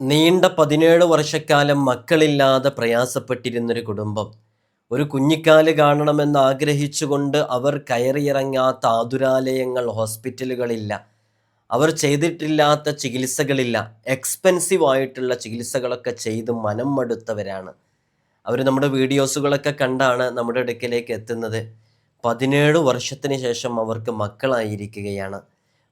നീണ്ട പതിനേഴ് വർഷക്കാലം മക്കളില്ലാതെ പ്രയാസപ്പെട്ടിരുന്നൊരു കുടുംബം. ഒരു കുഞ്ഞിക്കാൽ കാണണമെന്ന് ആഗ്രഹിച്ചുകൊണ്ട് അവർ കയറിയിറങ്ങാത്ത ആതുരാലയങ്ങൾ ഹോസ്പിറ്റലുകളില്ല. അവർ ചെയ്തിട്ടില്ലാത്ത ചികിത്സകളില്ല. എക്സ്പെൻസീവ് ആയിട്ടുള്ള ചികിത്സകളൊക്കെ ചെയ്ത് മനം മടുത്തവരാണ്. അവർ നമ്മുടെ വീഡിയോസുകളൊക്കെ കണ്ടാണ് നമ്മുടെ അടുക്കലേക്ക് എത്തുന്നത്. പതിനേഴ് വർഷത്തിന് ശേഷം അവർക്ക് മക്കളായിരിക്കുകയാണ്.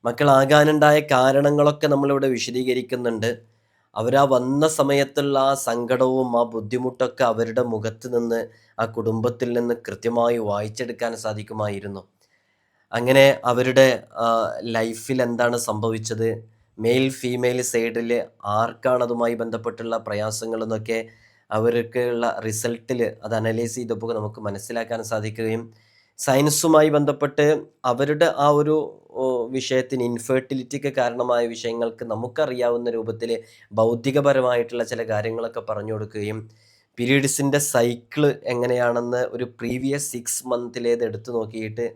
മക്കളാകാനുണ്ടായ കാരണങ്ങളൊക്കെ നമ്മളിവിടെ വിശദീകരിക്കുന്നുണ്ട്. അവരാ വന്ന സമയത്തുള്ള ആ സങ്കടവും ആ ബുദ്ധിമുട്ടൊക്കെ അവരുടെ മുഖത്ത് നിന്ന് ആ കുടുംബത്തിൽ നിന്ന് കൃത്യമായി വായിച്ചെടുക്കാൻ സാധിക്കുമായിരുന്നു. അങ്ങനെ അവരുടെ ലൈഫിൽ എന്താണ് സംഭവിച്ചത്? മെയിൽ ഫീമെയിൽ സൈഡിൽ ആർക്കാണ് അതുമായി ബന്ധപ്പെട്ടുള്ള പ്രയാസങ്ങളെന്നൊക്കെ എന്നൊക്കെ അവർക്കുള്ള റിസൾട്ടിൽ അത് അനലൈസ് ചെയ്തപ്പോൾ നമുക്ക് മനസ്സിലാക്കാൻ സാധിക്കുകയും സയൻസുമായി ബന്ധപ്പെട്ട് അവരുടെ ആ ഒരു വിഷയത്തിന് ഇൻഫെർട്ടിലിറ്റിക്ക് കാരണമായ വിഷയങ്ങൾക്ക് നമുക്കറിയാവുന്ന രൂപത്തിൽ ഭൗതികപരമായിട്ടുള്ള ചില കാര്യങ്ങളൊക്കെ പറഞ്ഞു കൊടുക്കുകയും പീരീഡ്സിന്റെ സൈക്കിൾ എങ്ങനെയാണെന്ന് ഒരു പ്രീവിയസ് സിക്സ് മന്തിലേത് എടുത്തു നോക്കിയിട്ട്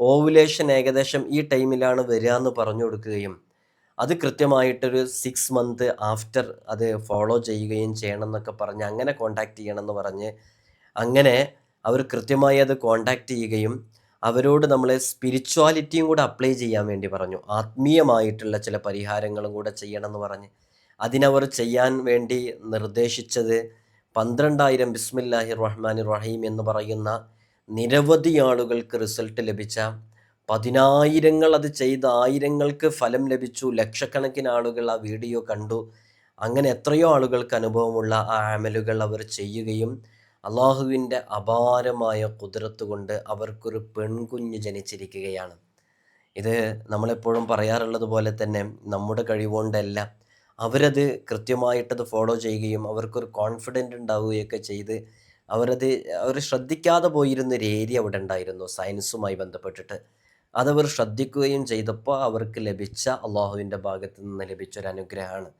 ഓവുലേഷൻ ഏകദേശം ഈ ടൈമിലാണ് വരിക എന്ന് പറഞ്ഞു കൊടുക്കുകയും അത് കൃത്യമായിട്ടൊരു സിക്സ് മന്ത് ആഫ്റ്റർ അത് ഫോളോ ചെയ്യുകയും ചെയ്യണം എന്നൊക്കെ പറഞ്ഞ് അങ്ങനെ കോണ്ടാക്ട് ചെയ്യണമെന്ന് പറഞ്ഞ് അങ്ങനെ അവർ കൃത്യമായി അത് കോണ്ടാക്ട് ചെയ്യുകയും അവരോട് നമ്മളെ സ്പിരിച്വാലിറ്റിയും കൂടെ അപ്ലൈ ചെയ്യാൻ വേണ്ടി പറഞ്ഞു. ആത്മീയമായിട്ടുള്ള ചില പരിഹാരങ്ങളും കൂടെ ചെയ്യണമെന്ന് പറഞ്ഞ് അതിനവർ ചെയ്യാൻ വേണ്ടി നിർദ്ദേശിച്ചത് പന്ത്രണ്ടായിരം ബിസ്മില്ലാഹി റഹ്മാൻ റഹീം എന്ന് പറയുന്ന നിരവധി ആളുകൾക്ക് റിസൾട്ട് ലഭിച്ച പതിനായിരങ്ങൾ അത് ചെയ്ത ആയിരങ്ങൾക്ക് ഫലം ലഭിച്ചു. ലക്ഷക്കണക്കിന് ആളുകൾ ആ വീഡിയോ കണ്ടു. അങ്ങനെ എത്രയോ ആളുകൾക്ക് അനുഭവമുള്ള ആ ആമലുകൾ അവർ ചെയ്യുകയും അള്ളാഹുവിന്റെ അപാരമായ കുതിരത്ത് കൊണ്ട് അവർക്കൊരു പെൺകുഞ്ഞ് ജനിച്ചിരിക്കുകയാണ്. ഇത് നമ്മളെപ്പോഴും പറയാറുള്ളത് പോലെ തന്നെ നമ്മുടെ കഴിവുകൊണ്ടല്ല. അവരത് കൃത്യമായിട്ടത് ഫോളോ ചെയ്യുകയും അവർക്കൊരു കോൺഫിഡന്റ് ഉണ്ടാവുകയൊക്കെ ചെയ്ത് അവരത് അവർ ശ്രദ്ധിക്കാതെ പോയിരുന്ന ഒരു ഏരിയ അവിടെ ഉണ്ടായിരുന്നു സയൻസുമായി ബന്ധപ്പെട്ടിട്ട്. അതവർ ശ്രദ്ധിക്കുകയും ചെയ്തപ്പോൾ അവർക്ക് ലഭിച്ച അള്ളാഹുവിന്റെ ഭാഗത്ത് നിന്ന് ലഭിച്ച ഒരു അനുഗ്രഹമാണ്.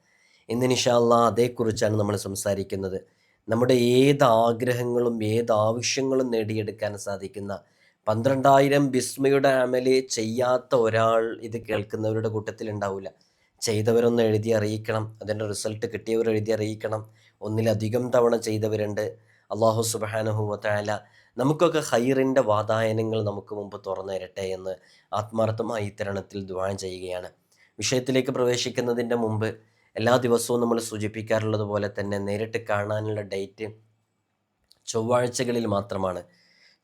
ഇന്ന് നിഷാല്ല അതേക്കുറിച്ചാണ് നമ്മൾ സംസാരിക്കുന്നത്. നമ്മുടെ ഏത് ആഗ്രഹങ്ങളും ഏത് ആവശ്യങ്ങളും നേടിയെടുക്കാൻ സാധിക്കുന്ന പന്ത്രണ്ടായിരം ബിസ്മയുടെ അമൽ ചെയ്യാത്ത ഒരാൾ ഇത് കേൾക്കുന്നവരുടെ കൂട്ടത്തിൽ ഉണ്ടാവില്ല ചെയ്തവരൊന്ന് എഴുതി അറിയിക്കണം. അതിന്റെ റിസൾട്ട് കിട്ടിയവർ എഴുതി അറിയിക്കണം. ഒന്നിലധികം തവണ ചെയ്തവരുണ്ട്. അള്ളാഹു സുബാനുഹുവത്തായ നമുക്കൊക്കെ ഹൈറിന്റെ വാതായനങ്ങൾ നമുക്ക് മുമ്പ് തുറന്നു തരട്ടെ എന്ന് ആത്മാർത്ഥമായി ഇത്തരണത്തിൽ ദ്വാ ചെയ്യുകയാണ്. വിഷയത്തിലേക്ക് പ്രവേശിക്കുന്നതിന്റെ മുമ്പ് എല്ലാ ദിവസവും നമ്മൾ സൂചിപ്പിക്കാറുള്ളത് പോലെ തന്നെ നേരിട്ട് കാണാനുള്ള ഡേറ്റ് ചൊവ്വാഴ്ചകളിൽ മാത്രമാണ്.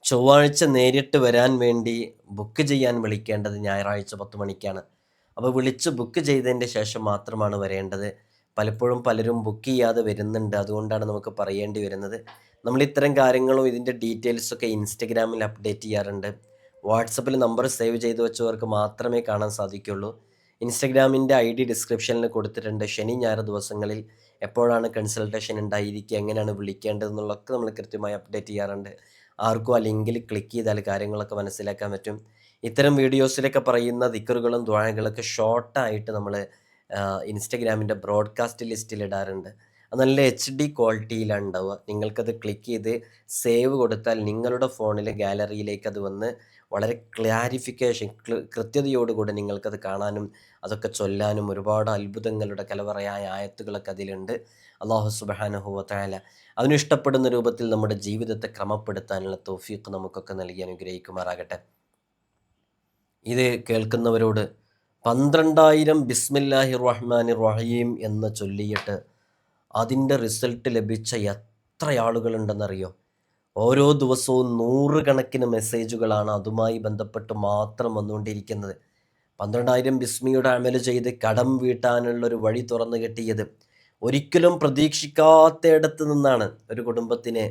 ചൊവ്വാഴ്ച നേരിട്ട് വരാൻ വേണ്ടി ബുക്ക് ചെയ്യാൻ വിളിക്കേണ്ടത് ഞായറാഴ്ച പത്ത് മണിക്കാണ്. അപ്പോൾ വിളിച്ച് ബുക്ക് ചെയ്തതിന്റെ ശേഷം മാത്രമാണ് വരേണ്ടത്. പലപ്പോഴും പലരും ബുക്ക് ചെയ്യാതെ വരുന്നുണ്ട്. അതുകൊണ്ടാണ് നമുക്ക് പറയേണ്ടി വരുന്നത്. നമ്മൾ ഇത്തരം കാര്യങ്ങളും ഇതിന്റെ ഡീറ്റെയിൽസൊക്കെ ഇൻസ്റ്റഗ്രാമിൽ അപ്ഡേറ്റ് ചെയ്യാറുണ്ട്. വാട്സപ്പിൽ നമ്പർ സേവ് ചെയ്തു വെച്ചവർക്ക് മാത്രമേ കാണാൻ സാധിക്കുള്ളൂ. ഇൻസ്റ്റഗ്രാമിന്റെ ഐ ഡി ഡിസ്ക്രിപ്ഷനിൽ കൊടുത്തിട്ടുണ്ട്. ശനി ഞായർ ദിവസങ്ങളിൽ എപ്പോഴാണ് കൺസൾട്ടേഷൻ ഉണ്ടായിരിക്കുക എങ്ങനെയാണ് വിളിക്കേണ്ടതെന്നുള്ളതൊക്കെ നമ്മൾ കൃത്യമായി അപ്ഡേറ്റ് ചെയ്യാറുണ്ട്. ആർക്കും ആ ലിങ്കിൽ ക്ലിക്ക് ചെയ്താൽ കാര്യങ്ങളൊക്കെ മനസ്സിലാക്കാൻ പറ്റും. ഇത്തരം വീഡിയോസിലൊക്കെ പറയുന്ന ദിക്കറുകളും ദ്വാഴകളൊക്കെ ഷോർട്ടായിട്ട് നമ്മൾ ഇൻസ്റ്റഗ്രാമിന്റെ ബ്രോഡ്കാസ്റ്റ് ലിസ്റ്റിൽ ഇടാറുണ്ട്. അത് നല്ല എച്ച് ഡി ക്വാളിറ്റിയിലാണ് ഉണ്ടാവുക. നിങ്ങൾക്കത് ക്ലിക്ക് ചെയ്ത് സേവ് കൊടുത്താൽ നിങ്ങളുടെ ഫോണിലെ ഗാലറിയിലേക്ക് അത് വന്ന് വളരെ ക്ലാരിഫിക്കേഷൻ കൃത്യതയോടുകൂടി നിങ്ങൾക്കത് കാണാനും അതൊക്കെ ചൊല്ലാനും ഒരുപാട് അത്ഭുതങ്ങളുടെ കലവറയായ ആയത്തുകളൊക്കെ അതിലുണ്ട്. അള്ളാഹു സുബാനുഹുവത്തായാല അതിന് ഇഷ്ടപ്പെടുന്ന രൂപത്തിൽ നമ്മുടെ ജീവിതത്തെ ക്രമപ്പെടുത്താനുള്ള തോഫീക്ക് നമുക്കൊക്കെ നൽകി അനുഗ്രഹിക്കുമാറാകട്ടെ. ഇത് കേൾക്കുന്നവരോട് പന്ത്രണ്ടായിരം ബിസ്മില്ലാഹി റഹ്മാൻ റഹീം എന്ന് ചൊല്ലിയിട്ട് അതിന്റെ റിസൾട്ട് ലഭിച്ച എത്ര ആളുകളുണ്ടെന്നറിയോ? ഓരോ ദിവസവും നൂറുകണക്കിന് മെസ്സേജുകളാണ് അതുമായി ബന്ധപ്പെട്ട് മാത്രം വന്നുകൊണ്ടിരിക്കുന്നത്. പന്ത്രണ്ടായിരം ബിസ്മിയുടെ അമൽ ചെയ്ത് കടം വീട്ടാനുള്ള ഒരു വഴി തുറന്നു കിട്ടിയത് ഒരിക്കലും പ്രതീക്ഷിക്കാത്തയിടത്ത് നിന്നാണ്. ഒരു കുടുംബത്തിന്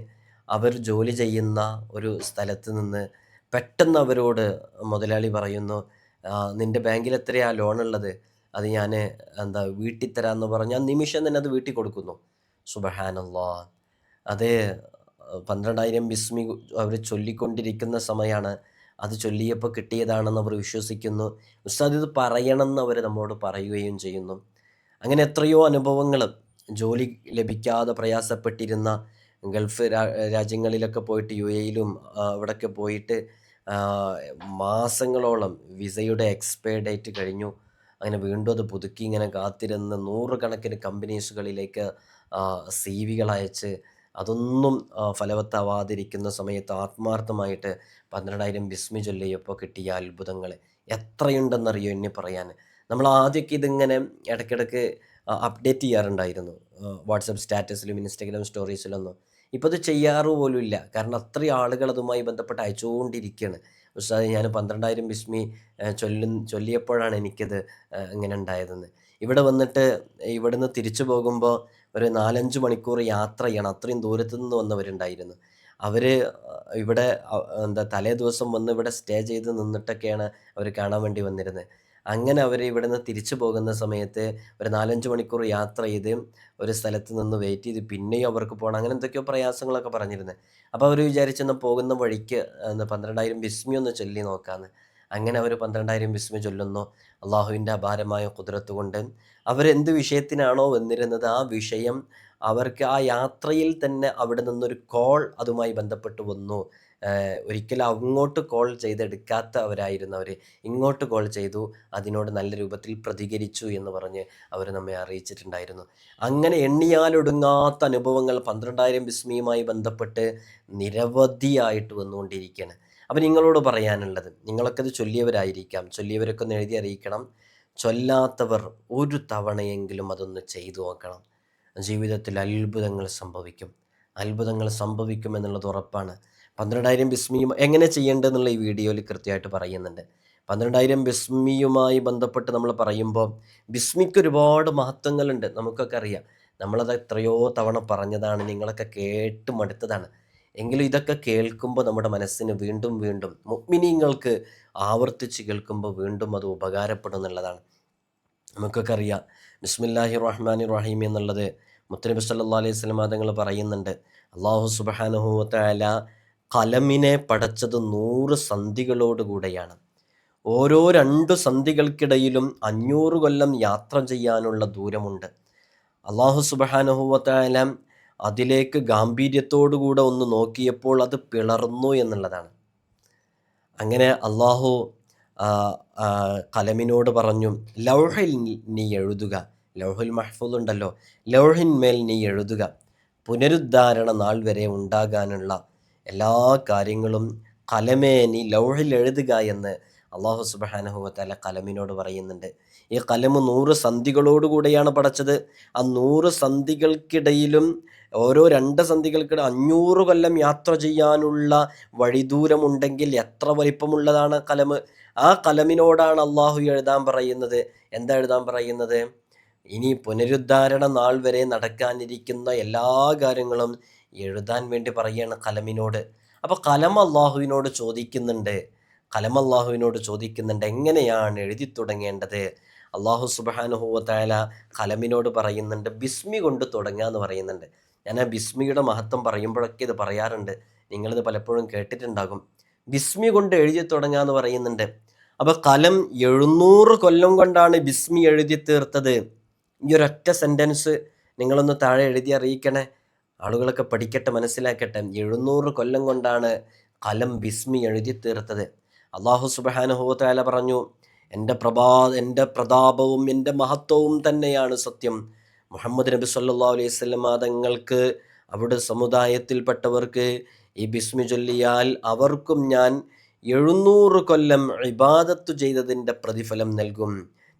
അവർ ജോലി ചെയ്യുന്ന ഒരു സ്ഥലത്ത് നിന്ന് പെട്ടെന്ന് അവരോട് മുതലാളി പറയുന്നു നിന്റെ ബാങ്കിൽ എത്രയാ ലോൺ ഉള്ളത് അത് ഞാൻ എന്താ വീട്ടിൽ തരാമെന്ന് പറഞ്ഞാൽ നിമിഷം തന്നെ അത് വീട്ടിൽ കൊടുക്കുന്നു സുബഹാനല്ലാ. അത് പന്ത്രണ്ടായിരം ബിസ്മി അവർ ചൊല്ലിക്കൊണ്ടിരിക്കുന്ന സമയമാണ് അത് ചൊല്ലിയപ്പോൾ കിട്ടിയതാണെന്ന് അവർ വിശ്വസിക്കുന്നു. ഉസ്താദ് ഇത് പറയണമെന്ന് അവർ നമ്മളോട് പറയുകയും ചെയ്യുന്നു. അങ്ങനെ എത്രയോ അനുഭവങ്ങൾ ജോലി ലഭിക്കാതെ പ്രയാസപ്പെട്ടിരുന്ന ഗൾഫ് രാജ്യങ്ങളിലൊക്കെ പോയിട്ട് യു എയിലും അവിടെയൊക്കെ പോയിട്ട് മാസങ്ങളോളം വിസയുടെ എക്സ്പയർ ഡേറ്റ് കഴിഞ്ഞു. അങ്ങനെ വീണ്ടും അത് പുതുക്കി ഇങ്ങനെ കാത്തിരുന്ന് നൂറുകണക്കിന് കമ്പനീസുകളിലേക്ക് സി വികൾ അയച്ച് അതൊന്നും ഫലവത്താവാതിരിക്കുന്ന സമയത്ത് ആത്മാർത്ഥമായിട്ട് പന്ത്രണ്ടായിരം ബിസ്മി ചൊല്ലിയപ്പോൾ കിട്ടിയ അത്ഭുതങ്ങൾ എത്രയുണ്ടെന്നറിയോ എന്നെ പറയാൻ. നമ്മൾ ആദ്യമൊക്കെ ഇതിങ്ങനെ ഇടയ്ക്കിടയ്ക്ക് അപ്ഡേറ്റ് ചെയ്യാറുണ്ടായിരുന്നു. വാട്സപ്പ് സ്റ്റാറ്റസിലും ഇൻസ്റ്റഗ്രാം സ്റ്റോറീസിലൊന്നും ഇപ്പോൾ അത് ചെയ്യാറ് പോലും ഇല്ല. കാരണം അത്രയും ആളുകൾ അതുമായി ബന്ധപ്പെട്ട് അയച്ചുകൊണ്ടിരിക്കുകയാണ് ഉസ്താദ് ഞാൻ പന്ത്രണ്ടായിരം ബിസ്മി ചൊല്ലും ചൊല്ലു ചൊല്ലിയപ്പോഴാണ് എനിക്കത് ഇങ്ങനെ ഉണ്ടായതെന്ന്. ഇവിടെ വന്നിട്ട് ഇവിടുന്ന് തിരിച്ചു പോകുമ്പോൾ ഒരു നാലഞ്ച് മണിക്കൂർ യാത്ര ചെയ്യണം. അത്രയും ദൂരത്തു നിന്ന് വന്നവരുണ്ടായിരുന്നു. അവർ ഇവിടെ എന്താ തലേ ദിവസം വന്ന് ഇവിടെ സ്റ്റേ ചെയ്ത് നിന്നിട്ടൊക്കെയാണ് അവർ കാണാൻ വേണ്ടി വന്നിരുന്നത്. അങ്ങനെ അവർ ഇവിടെ നിന്ന് തിരിച്ചു പോകുന്ന സമയത്ത് ഒരു നാലഞ്ച് മണിക്കൂർ യാത്ര ചെയ്ത് ഒരു സ്ഥലത്ത് നിന്ന് വെയിറ്റ് ചെയ്ത് പിന്നെയും അവർക്ക് പോകണം. അങ്ങനെ എന്തൊക്കെയോ പ്രയാസങ്ങളൊക്കെ പറഞ്ഞിരുന്നത് അപ്പോൾ അവർ വിചാരിച്ചെന്നാൽ പോകുന്ന വഴിക്ക് എന്താ പന്ത്രണ്ടായിരം ബിസ്മി ഒന്ന് ചൊല്ലി നോക്കാമെന്ന് അങ്ങനെ അവർ പന്ത്രണ്ടായിരം വിസ്മ ചൊല്ലുന്നു. അള്ളാഹുവിന്റെ അപാരമായ കുതിരത്ത് കൊണ്ട് അവരെന്ത് വിഷയത്തിനാണോ വന്നിരുന്നത് ആ വിഷയം അവർക്ക് ആ യാത്രയിൽ തന്നെ അവിടെ നിന്നൊരു കോൾ അതുമായി ബന്ധപ്പെട്ട് വന്നു. ഒരിക്കലും അങ്ങോട്ട് കോൾ ചെയ്തെടുക്കാത്തവരായിരുന്നു അവർ ഇങ്ങോട്ട് കോൾ ചെയ്തു അതിനോട് നല്ല രൂപത്തിൽ പ്രതികരിച്ചു എന്ന് പറഞ്ഞ് അവർ നമ്മെ അറിയിച്ചിട്ടുണ്ടായിരുന്നു. അങ്ങനെ എണ്ണിയാലൊടുങ്ങാത്ത അനുഭവങ്ങൾ പന്ത്രണ്ടായിരം വിസ്മിയുമായി ബന്ധപ്പെട്ട് നിരവധിയായിട്ട് വന്നുകൊണ്ടിരിക്കുകയാണ് അപ്പം നിങ്ങളോട് പറയാനുള്ളത് നിങ്ങളൊക്കെ ഇത് ചൊല്ലിയവരായിരിക്കാം. ചൊല്ലിയവരൊക്കെ ഒന്ന് എഴുതി അറിയിക്കണം. ചൊല്ലാത്തവർ ഒരു തവണയെങ്കിലും അതൊന്ന് ചെയ്തു നോക്കണം. ജീവിതത്തിൽ അത്ഭുതങ്ങൾ സംഭവിക്കും. അത്ഭുതങ്ങൾ സംഭവിക്കും എന്നുള്ളത് ഉറപ്പാണ്. പന്ത്രണ്ടായിരം ബിസ്മിയും എങ്ങനെ ചെയ്യേണ്ടതെന്നുള്ള ഈ വീഡിയോയിൽ കൃത്യമായിട്ട് പറയുന്നുണ്ട്. പന്ത്രണ്ടായിരം ബിസ്മിയുമായി ബന്ധപ്പെട്ട് നമ്മൾ പറയുമ്പോൾ ബിസ്മിക്ക് ഒരുപാട് മഹത്വങ്ങളുണ്ട്. നമുക്കൊക്കെ അറിയാം. നമ്മളത് എത്രയോ തവണ പറഞ്ഞതാണ്. നിങ്ങളൊക്കെ കേട്ട് മടുത്തതാണ് എങ്കിലും ഇതൊക്കെ കേൾക്കുമ്പോൾ നമ്മുടെ മനസ്സിന് വീണ്ടും വീണ്ടും മുഗ്മിനീങ്ങൾക്ക് ആവർത്തിച്ച് കേൾക്കുമ്പോൾ വീണ്ടും അത് ഉപകാരപ്പെടും എന്നുള്ളതാണ്. നമുക്കൊക്കെ അറിയാം. ബിസ്മില്ലാഹി റഹ്മാൻ റഹീം എന്നുള്ളത് മുത്തനബി സല്ലാ അലൈഹി സ്വലം തങ്ങൾ പറയുന്നുണ്ട്. അള്ളാഹു സുബാനുഹൂത്തായ കലമിനെ പടച്ചത് നൂറ് സന്ധികളോടുകൂടെയാണ് ഓരോ രണ്ട് സന്ധികൾക്കിടയിലും അഞ്ഞൂറ് കൊല്ലം യാത്ര ചെയ്യാനുള്ള ദൂരമുണ്ട്. അള്ളാഹു സുബാനുഹൂവത്തായ അതിലേക്ക് ഗാംഭീര്യത്തോടുകൂടെ ഒന്ന് നോക്കിയപ്പോൾ അത് പിളർന്നു എന്നുള്ളതാണ്. അങ്ങനെ അള്ളാഹു കലമിനോട് പറഞ്ഞു ലൗഹിൽ നീ- എഴുതുക. ലൗഹുൽ മഹ്ഫൂദ് ഉണ്ടല്ലോ. ലൗഹിന്മേൽ നീ എഴുതുക. പുനരുദ്ധാരണ നാൾ വരെ ഉണ്ടാകാനുള്ള എല്ലാ കാര്യങ്ങളും കലമേ നീ ലൗഹിൽ എഴുതുക എന്ന് അള്ളാഹു സുബാനഹുവത്തല കലമിനോട് പറയുന്നുണ്ട്. ഈ കലമ് നൂറ് സന്ധികളോടുകൂടെയാണ് പടച്ചത്. ആ നൂറ് സന്ധികൾക്കിടയിലും ഓരോ രണ്ട് സന്ധികൾക്കിട അഞ്ഞൂറ് കൊല്ലം യാത്ര ചെയ്യാനുള്ള വഴിദൂരമുണ്ടെങ്കിൽ എത്ര വലിപ്പമുള്ളതാണ് കലമ്. ആ കലമിനോടാണ് അള്ളാഹു എഴുതാൻ പറയുന്നത്. എന്താ എഴുതാൻ പറയുന്നത്? ഇനി പുനരുദ്ധാരണ നാൾ വരെ നടക്കാനിരിക്കുന്ന എല്ലാ കാര്യങ്ങളും എഴുതാൻ വേണ്ടി പറയുകയാണ് കലമിനോട്. അപ്പോൾ കലം അള്ളാഹുവിനോട് ചോദിക്കുന്നുണ്ട്. കലം അള്ളാഹുവിനോട് ചോദിക്കുന്നുണ്ട് എങ്ങനെയാണ് എഴുതി തുടങ്ങേണ്ടത്? അള്ളാഹു സുബാനുഹൂവത്തായ കലമിനോട് പറയുന്നുണ്ട് ബിസ്മി കൊണ്ട് തുടങ്ങുക എന്ന് പറയുന്നുണ്ട്. ഞാൻ ആ ബിസ്മിയുടെ മഹത്വം പറയുമ്പോഴൊക്കെ ഇത് പറയാറുണ്ട്. നിങ്ങളിത് പലപ്പോഴും കേട്ടിട്ടുണ്ടാകും. ബിസ്മി കൊണ്ട് എഴുതി തുടങ്ങുക എന്ന് പറയുന്നുണ്ട്. അപ്പോൾ കലം എഴുന്നൂറ് കൊല്ലം കൊണ്ടാണ് ബിസ്മി എഴുതി തീർത്തത്. ഈ ഒരൊറ്റ സെന്റൻസ് നിങ്ങളൊന്ന് താഴെ എഴുതി അറിയിക്കണേ. ആളുകളൊക്കെ പഠിക്കട്ടെ മനസ്സിലാക്കട്ടെ. എഴുന്നൂറ് കൊല്ലം കൊണ്ടാണ് കലം ബിസ്മി എഴുതി തീർത്തത്. അള്ളാഹു സുബാനുഹോത്താല പറഞ്ഞു എന്റെ പ്രഭാ എന്റെ പ്രതാപവും എന്റെ മഹത്വവും തന്നെയാണ് സത്യം. മുഹമ്മദ് നബി സല്ലാ അലൈഹി തങ്ങൾക്ക് അവിടെ സമുദായത്തിൽപ്പെട്ടവർക്ക് ഈ ബിസ്മി ചൊല്ലിയാൽ അവർക്കും ഞാൻ എഴുന്നൂറ് കൊല്ലം ഇബാദത്ത് ചെയ്തതിന്റെ പ്രതിഫലം നൽകും.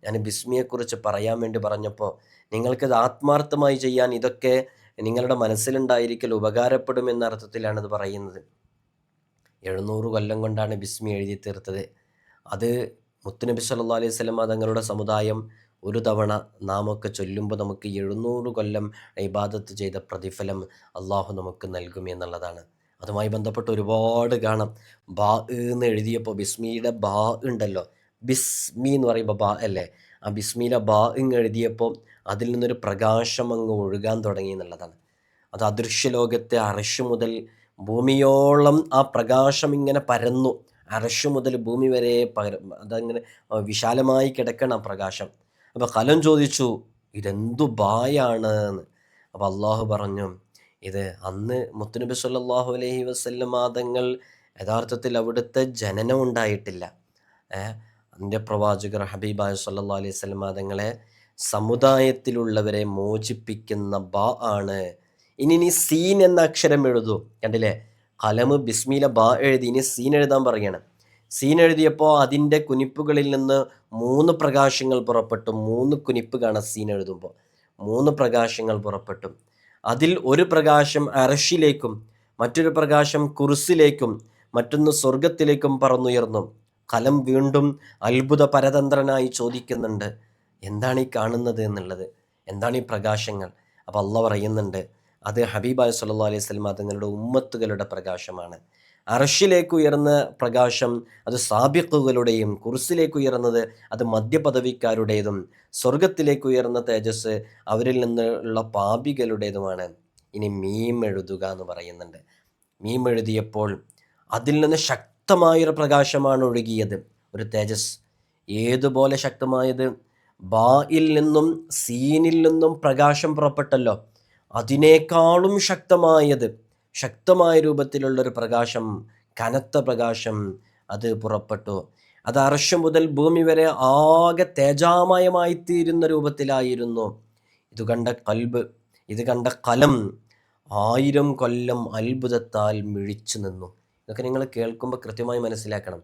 ഞാൻ ബിസ്മിയെക്കുറിച്ച് പറയാൻ വേണ്ടി പറഞ്ഞപ്പോൾ നിങ്ങൾക്കത് ആത്മാർത്ഥമായി ചെയ്യാൻ ഇതൊക്കെ നിങ്ങളുടെ മനസ്സിലുണ്ടായിരിക്കൽ ഉപകാരപ്പെടും എന്ന അർത്ഥത്തിലാണിത് പറയുന്നത്. എഴുന്നൂറ് കൊല്ലം കൊണ്ടാണ് ബിസ്മി എഴുതി തീർത്തത്. അത് മുത്തുനബി സല്ലാ അലൈഹി സ്വലം തങ്ങളുടെ സമുദായം ഒരു തവണ നാമൊക്കെ ചൊല്ലുമ്പോൾ നമുക്ക് എഴുന്നൂറ് കൊല്ലം ഇബാദത്ത് ചെയ്ത പ്രതിഫലം അള്ളാഹു നമുക്ക് നൽകും എന്നുള്ളതാണ്. അതുമായി ബന്ധപ്പെട്ട് ഒരുപാട് കാണാം ബാ എന്ന് എഴുതിയപ്പോൾ ബിസ്മിയുടെ ബാ ഉണ്ടല്ലോ. ബിസ്മി എന്ന് പറയുമ്പോൾ ബാ അല്ലേ? ആ ബിസ്മിയിലെ ബാ ഇങ് എഴുതിയപ്പോൾ അതിൽ നിന്നൊരു പ്രകാശം അങ്ങ് ഒഴുകാൻ തുടങ്ങി എന്നുള്ളതാണ്. അത് അദൃശ്യ ലോകത്തെ അറശ് മുതൽ ഭൂമിയോളം ആ പ്രകാശം ഇങ്ങനെ പരന്നു. അരശു മുതൽ ഭൂമി വരെ അതങ്ങനെ വിശാലമായി കിടക്കണം പ്രകാശം. അപ്പോൾ കലം ചോദിച്ചു ഇതെന്തു ബായാണ്? അപ്പോൾ അള്ളാഹു പറഞ്ഞു ഇത് അന്ന് മുത്തുനബി സല്ലാഹു അലൈഹി വസ്ല്ല മാതങ്ങൾ യഥാർത്ഥത്തിൽ അവിടുത്തെ ജനനം ഉണ്ടായിട്ടില്ല. എന്റെ പ്രവാചകർ ഹബീബായ സല്ലാ അലൈഹി തങ്ങളെ സമുദായത്തിലുള്ളവരെ മോചിപ്പിക്കുന്ന ബാ ആണ് ഇനി നീ സീൻ എന്ന അക്ഷരം എഴുതൂ. കണ്ടില്ലേ? കലമ് ബിസ്മിയിലെ ബാ എഴുതി ഇനി സീൻ എഴുതാൻ പറയുകയാണ് സീൻ എഴുതിയപ്പോൾ അതിന്റെ കുനിപ്പുകളിൽ നിന്ന് മൂന്ന് പ്രകാശങ്ങൾ പുറപ്പെട്ടു. മൂന്ന് കുനിപ്പ് കാണാം സീൻ എഴുതുമ്പോൾ. മൂന്ന് പ്രകാശങ്ങൾ പുറപ്പെട്ടു. അതിൽ ഒരു പ്രകാശം അറഷിലേക്കും മറ്റൊരു പ്രകാശം കുറിസിലേക്കും മറ്റൊന്ന് സ്വർഗത്തിലേക്കും പറന്നുയർന്നു. കലം വീണ്ടും അത്ഭുത പരതന്ത്രനായി ചോദിക്കുന്നുണ്ട്. എന്താണ് ഈ കാണുന്നത് എന്നുള്ളത്? എന്താണ് ഈ പ്രകാശങ്ങൾ? അപ്പോൾ അള്ള പറയുന്നുണ്ട് അത് ഹബീബായ സല്ലാ അലൈഹി സ്വലമ തങ്ങളുടെ ഉമ്മത്തുകളുടെ പ്രകാശമാണ്. അറഷിലേക്ക് ഉയർന്ന പ്രകാശം അത് സാബിക്കുകളുടെയും കുർസിലേക്ക് ഉയർന്നത് അത് മധ്യപദവിക്കാരുടേതും സ്വർഗത്തിലേക്ക് ഉയർന്ന തേജസ് അവരിൽ നിന്നുള്ള പാപികളുടേതുമാണ്. ഇനി മീം എഴുതുക എന്ന് പറയുന്നുണ്ട്. മീം എഴുതിയപ്പോൾ അതിൽ നിന്ന് ശക്തമായൊരു പ്രകാശമാണ് ഒഴുകിയത്. ഒരു തേജസ് ഏതുപോലെ ശക്തമായത്? ബായിൽ നിന്നും സീനിൽ നിന്നും പ്രകാശം പുറപ്പെട്ടല്ലോ. അതിനേക്കാളും ശക്തമായത് ശക്തമായ രൂപത്തിലുള്ളൊരു പ്രകാശം കനത്ത പ്രകാശം അത് പുറപ്പെട്ടു. അത് അർശം മുതൽ ഭൂമി വരെ ആകെ തേജാമയമായി തീരുന്ന രൂപത്തിലായിരുന്നു. ഇത് കണ്ട കൽബ് ഇത് കണ്ട കലം ആയിരം കൊല്ലം അത്ഭുതത്താൽ മിഴിച്ചു നിന്നു. ഇതൊക്കെ നിങ്ങൾ കേൾക്കുമ്പോൾ കൃത്യമായി മനസ്സിലാക്കണം.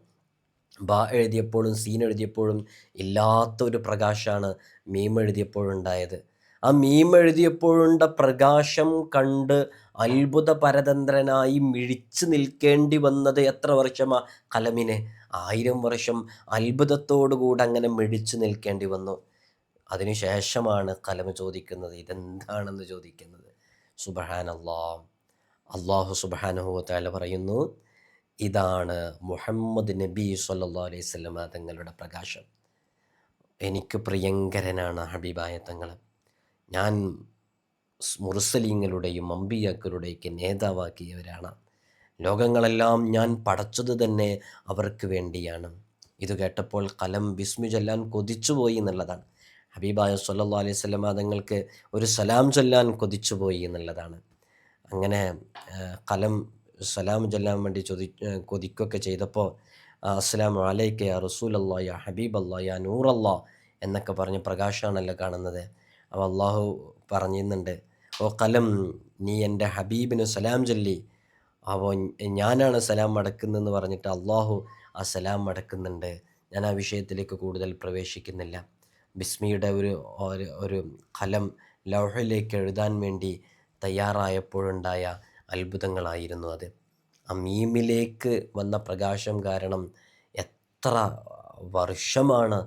ബാ എഴുതിയപ്പോഴും സീൻ എഴുതിയപ്പോഴും ഇല്ലാത്ത ഒരു പ്രകാശമാണ് മീം എഴുതിയപ്പോഴുണ്ടായത് ആ മീം എഴുതിയപ്പോഴുണ്ട പ്രകാശം കണ്ട് അത്ഭുത പരതന്ത്രനായി മിഴിച്ചു നിൽക്കേണ്ടി വന്നത് എത്ര വർഷമാ? കലമിന് ആയിരം വർഷം അത്ഭുതത്തോടുകൂടെ അങ്ങനെ മിഴിച്ചു നിൽക്കേണ്ടി വന്നു. അതിനുശേഷമാണ് കലം ചോദിക്കുന്നത് ഇതെന്താണെന്ന് ചോദിക്കുന്നത്. സുബഹാൻ അള്ളാഹ് അള്ളാഹു സുബാനുഹുത്താല പറയുന്നു ഇതാണ് മുഹമ്മദ് നബി സല്ലാ അലൈഹി സ്വലമ തങ്ങളുടെ പ്രകാശം. എനിക്ക് പ്രിയങ്കരനാണ് ഹബീബായ തങ്ങൾ ഞാൻ മുറുസലിങ്ങളുടെയും അമ്പിയാക്കളുടെയൊക്കെ നേതാവാക്കിയവരാണ്. ലോകങ്ങളെല്ലാം ഞാൻ പടച്ചത് തന്നെ അവർക്ക് വേണ്ടിയാണ്. ഇത് കേട്ടപ്പോൾ കലം ബിസ്മു ചൊല്ലാൻ കൊതിച്ചുപോയി എന്നുള്ളതാണ്. ഹബീബായ സല്ലാ അലൈഹി സ്വലമ തങ്ങൾക്ക് ഒരു സലാം ചൊല്ലാൻ കൊതിച്ചുപോയി എന്നുള്ളതാണ്. അങ്ങനെ കലം സലാം ചൊല്ലാൻ വേണ്ടി ചൊതി കൊതിക്കൊക്കെ ചെയ്തപ്പോൾ അസ്സലാം അലൈക്ക അല്ലാ യാ ഹബീബ് അല്ലാ യാ നൂറല്ലാ എന്നൊക്കെ പറഞ്ഞ് പ്രകാശമാണല്ലോ കാണുന്നത്. അപ്പോൾ അള്ളാഹു പറഞ്ഞിരുന്നുണ്ട്. ഓ കലം നീ എന്റെ ഹബീബിന് സലാം ചൊല്ലി. അപ്പോൾ ഞാനാണ് സലാം മടക്കുന്നതെന്ന് പറഞ്ഞിട്ട് അള്ളാഹു ആ സലാം മടക്കുന്നുണ്ട് ഞാൻ ആ വിഷയത്തിലേക്ക് കൂടുതൽ പ്രവേശിക്കുന്നില്ല. ബിസ്മിയുടെ ഒരു ഒരു കലം ലൗഹയിലേക്ക് എഴുതാൻ വേണ്ടി തയ്യാറായപ്പോഴുണ്ടായ അത്ഭുതങ്ങളായിരുന്നു അത്. ആ മീമിലേക്ക് വന്ന പ്രകാശം കാരണം എത്ര വർഷമാണ്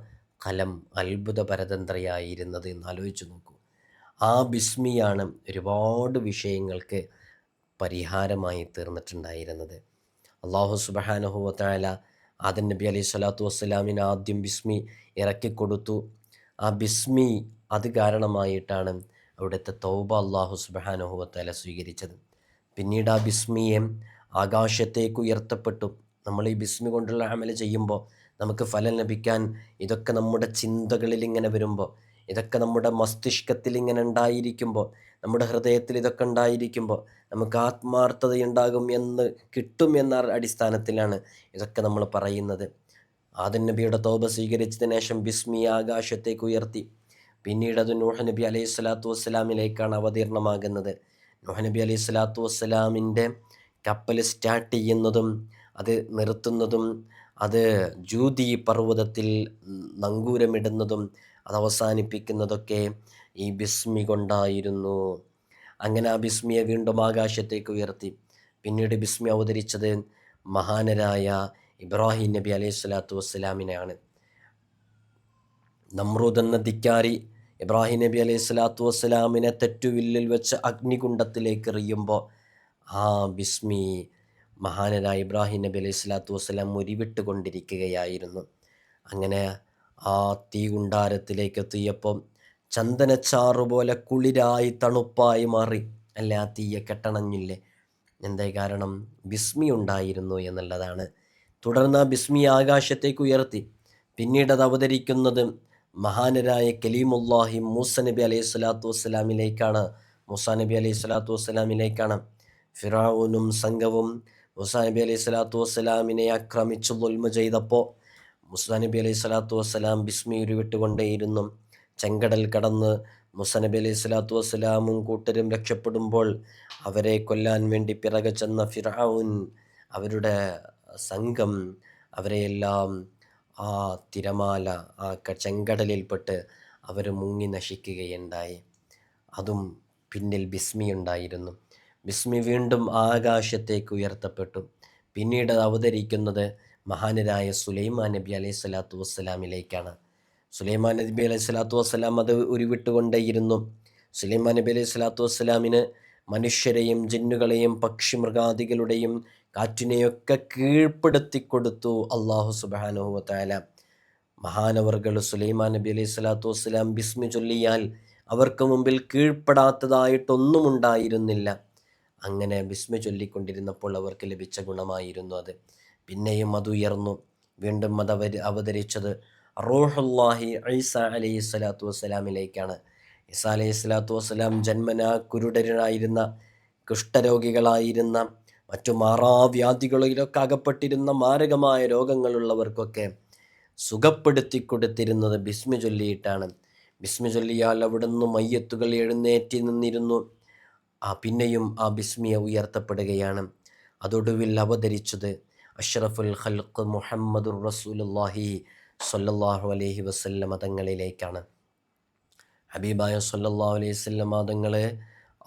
കലം അത്ഭുത പരതന്ത്രയായിരുന്നത് എന്ന് ആലോചിച്ച് നോക്കൂ. ആ ബിസ്മിയാണ് ഒരുപാട് വിഷയങ്ങൾക്ക് പരിഹാരമായി തീർന്നിട്ടുണ്ടായിരുന്നത്. അള്ളാഹു സുബഹാനഹുവത്തായ ആദൻ നബി അലൈഹി സ്വലാത്തു വസ്സലാമിന് ആദ്യം ബിസ്മി ഇറക്കിക്കൊടുത്തു. ആ ബിസ്മി അത് കാരണമായിട്ടാണ് അവിടുത്തെ തൗബ അള്ളാഹു സുബഹാനുഹുവത്തല സ്വീകരിച്ചത്. പിന്നീട് ആ ബിസ്മിയെ ആകാശത്തേക്ക് ഉയർത്തപ്പെട്ടു. നമ്മൾ ഈ ബിസ്മി കൊണ്ടുള്ള അമല ചെയ്യുമ്പോൾ നമുക്ക് ഫലം ലഭിക്കാൻ ഇതൊക്കെ നമ്മുടെ ചിന്തകളിൽ ഇങ്ങനെ വരുമ്പോൾ ഇതൊക്കെ നമ്മുടെ മസ്തിഷ്കത്തിൽ ഇങ്ങനെ ഉണ്ടായിരിക്കുമ്പോൾ നമ്മുടെ ഹൃദയത്തിൽ ഇതൊക്കെ ഉണ്ടായിരിക്കുമ്പോൾ നമുക്ക് ആത്മാർത്ഥതയുണ്ടാകും എന്ന് കിട്ടും എന്ന അടിസ്ഥാനത്തിലാണ് ഇതൊക്കെ നമ്മൾ പറയുന്നത്. ആദൻ നബിയുടെ തോപ സ്വീകരിച്ചതിന് ശേഷം ബിസ്മി ആകാശത്തേക്ക് ഉയർത്തി. പിന്നീട് അത് നൂഹ് നബി അലൈഹി സ്വലാത്തു വസ്സലാമിലേക്കാണ് അവതീർണമാകുന്നത്. നൂഹ നബി അലൈഹി സ്വലാത്തു വസ്സലാമിന്റെ കപ്പൽ സ്റ്റാർട്ട് ചെയ്യുന്നതും അത് നിർത്തുന്നതും അത് ജൂതി പർവതത്തിൽ നങ്കൂരമിടുന്നതും അത് അവസാനിപ്പിക്കുന്നതൊക്കെ ഈ ബിസ്മി കൊണ്ടായിരുന്നു. അങ്ങനെ ആ ബിസ്മിയെ വീണ്ടും ആകാശത്തേക്ക് ഉയർത്തി. പിന്നീട് ബിസ്മി അവതരിച്ചത് മഹാനരായ ഇബ്രാഹിം നബി അലൈഹി സ്വലാത്തു വസ്സലാമിനെയാണ്. നമ്രൂദ് എന്ന ധിക്കാരി ഇബ്രാഹിം നബി അലൈഹി സ്വലാത്തു വസ്സലാമിനെ തെറ്റുവില്ലിൽ വെച്ച് അഗ്നികുണ്ഡത്തിലേക്ക് എറിയുമ്പോൾ ആ ബിസ്മി മഹാനരായ ഇബ്രാഹിം നബി അലൈഹി സ്വലാത്തു വസ്സലാം മുരിവിട്ട് കൊണ്ടിരിക്കുകയായിരുന്നു അങ്ങനെ ആ തീ ഗുണ്ടാരത്തിലേക്ക് എത്തിയപ്പം ചന്ദനച്ചാറ് പോലെ കുളിരായി തണുപ്പായി മാറി. അല്ല? ആ തീയെ കെട്ടണഞ്ഞില്ലേ? എന്തേ കാരണം? ബിസ്മി ഉണ്ടായിരുന്നു എന്നുള്ളതാണ്. തുടർന്ന് ആ ബിസ്മി ആകാശത്തേക്ക് ഉയർത്തി. പിന്നീട് അത് അവതരിക്കുന്നത് മഹാനരായ കലീമുല്ലാഹി മൂസ നബി അലൈഹി സ്വലാത്തു വസ്സലാമിലേക്കാണ്. മൂസ നബി അലൈഹി സ്വലാത്തു വസ്സലാമിലേക്കാണ്. ഫിറാവുനും സംഘവും മൂസ നബി അലൈഹി സ്വലാത്തു വസ്സലാമിനെ ആക്രമിച്ച് ദുൽമ ചെയ്തപ്പോൾ മുസാ നബി അലൈഹി സ്വലാത്തു വസ്സലാം ബിസ്മി ഉരുവിട്ടുകൊണ്ടേയിരുന്നു ചെങ്കടൽ കടന്ന് മുസനബി അലൈഹി സ്വലാത്തു വസ്സലാമും കൂട്ടരും രക്ഷപ്പെടുമ്പോൾ അവരെ കൊല്ലാൻ വേണ്ടി പിറകെ ചെന്ന ഫിറാവുൻ അവരുടെ സംഘം അവരെയെല്ലാം ആ തിരമാല ആ ചെങ്കടലിൽപ്പെട്ട് അവർ മുങ്ങി നശിക്കുകയുണ്ടായി. അതും പിന്നിൽ ബിസ്മി ഉണ്ടായിരുന്നു. ബിസ്മി വീണ്ടും ആകാശത്തേക്ക് ഉയർത്തപ്പെട്ടു. പിന്നീട് അവതരിക്കുന്നത് മഹാനരായ സുലൈമാൻ നബി അലൈഹി സ്വലാത്തു വസ്സലാമിലേക്കാണ്. സുലൈമാൻ നബി അലൈഹി സ്വലാത്തു വസ്സലാം അത് ഉരുവിട്ടുകൊണ്ടേയിരുന്നു. സുലൈമാൻ നബി അലൈഹി സ്വലാത്തു വസ്സലാമിന് മനുഷ്യരെയും ജിന്നുകളെയും പക്ഷിമൃഗാദികളുടെയും കാറ്റിനെയൊക്കെ കീഴ്പ്പെടുത്തി കൊടുത്തു അള്ളാഹു സുബാനുഹു താല മഹാനവർകൾ സുലൈമാൻ നബി അലൈഹി സ്വലാത്തു വസ്സലാം ബിസ്മി ചൊല്ലിയാൽ അവർക്ക് മുമ്പിൽ കീഴ്പ്പെടാത്തതായിട്ടൊന്നും ഉണ്ടായിരുന്നില്ല. അങ്ങനെ ബിസ്മി ചൊല്ലിക്കൊണ്ടിരുന്നപ്പോൾ അവർക്ക് ലഭിച്ച ഗുണമായിരുന്നു അത്. പിന്നെയും അത് ഉയർന്നു. വീണ്ടും അത് അവതരിച്ചത് റോഹുല്ലാഹി ഐസ അലൈഹി സ്വലാത്തു വസ്സലാമിലേക്കാണ്. ഈസ അലൈഹി സ്വലാത്തു വസ്സലാം ജന്മനാ കുരുടരായിരുന്ന കുഷ്ഠരോഗികളായിരുന്ന മറ്റു മാറാവ്യാധികളിലൊക്കെ അകപ്പെട്ടിരുന്ന മാരകമായ രോഗങ്ങളുള്ളവർക്കൊക്കെ സുഖപ്പെടുത്തി കൊടുത്തിരുന്നത് ബിസ്മി ചൊല്ലിയിട്ടാണ്. ബിസ്മി ചൊല്ലിയാൽ അവിടുന്ന് മയ്യത്തുകൾ എഴുന്നേറ്റി നിന്നിരുന്നു. ആ പിന്നെയും ആ ബിസ്മിയ ഉയർത്തപ്പെടുകയാണ്. അതൊടുവിൽ അവതരിച്ചത് അഷ്റഫുൽ ഖൽഖ് മുഹമ്മദുർ റസൂലുള്ളാഹി സൊല്ലാഹു അലൈഹി വസല്ലം മതങ്ങളിലേക്കാണ്. ഹബീബായ സൊല്ലാഹു അലൈഹി വസല്ലം മതങ്ങൾ